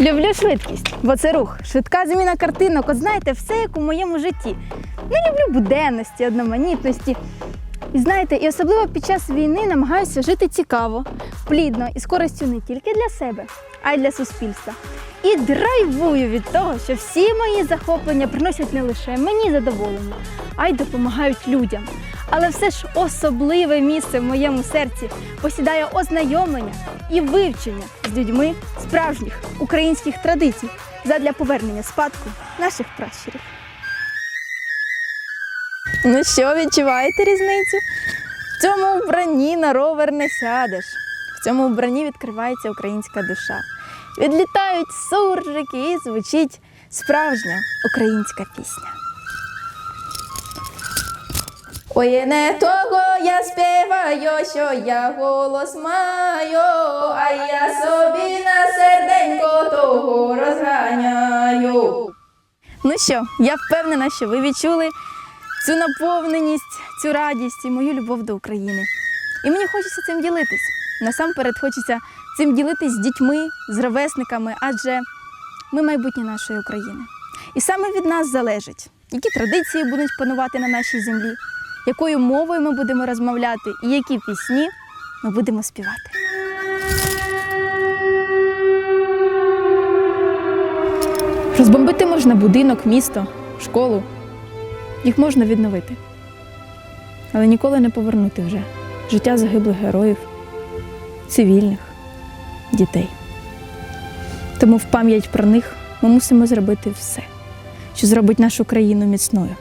Люблю швидкість, бо це рух, швидка зміна картинок. От знаєте, все як у моєму житті. Не люблю буденності, одноманітності. І знаєте, і особливо під час війни намагаюся жити цікаво, плідно і з користю не тільки для себе, а й для суспільства. І драйвую від того, що всі мої захоплення приносять не лише мені задоволення, а й допомагають людям. Але все ж особливе місце в моєму серці посідає ознайомлення і вивчення з людьми справжніх українських традицій задля повернення спадку наших пращурів. Ну що, відчуваєте різницю? В цьому вбранні на ровер не сядеш. В цьому вбранні відкривається українська душа. Відлітають суржики і звучить справжня українська пісня. Ой, не того я співаю, що я голос маю, а я собі на серденько того розганяю. Ну що, я впевнена, що ви відчули цю наповненість, цю радість і мою любов до України. І мені хочеться цим ділитись. Насамперед хочеться цим ділитись з дітьми, з ровесниками, адже ми майбутнє нашої України. І саме від нас залежить, які традиції будуть панувати на нашій землі, якою мовою ми будемо розмовляти і які пісні ми будемо співати. Розбомбити можна будинок, місто, школу. Їх можна відновити. Але ніколи не повернути вже життя загиблих героїв, цивільних, дітей. Тому в пам'ять про них ми мусимо зробити все, що зробить нашу країну міцною,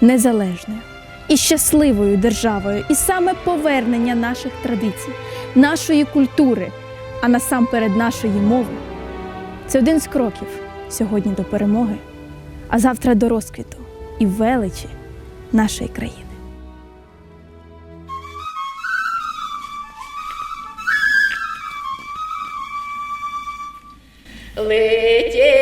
незалежною і щасливою державою, і саме повернення наших традицій, нашої культури, а насамперед нашої мови. Це один з кроків сьогодні до перемоги, а завтра до розквіту і величі нашої країни. Зозуля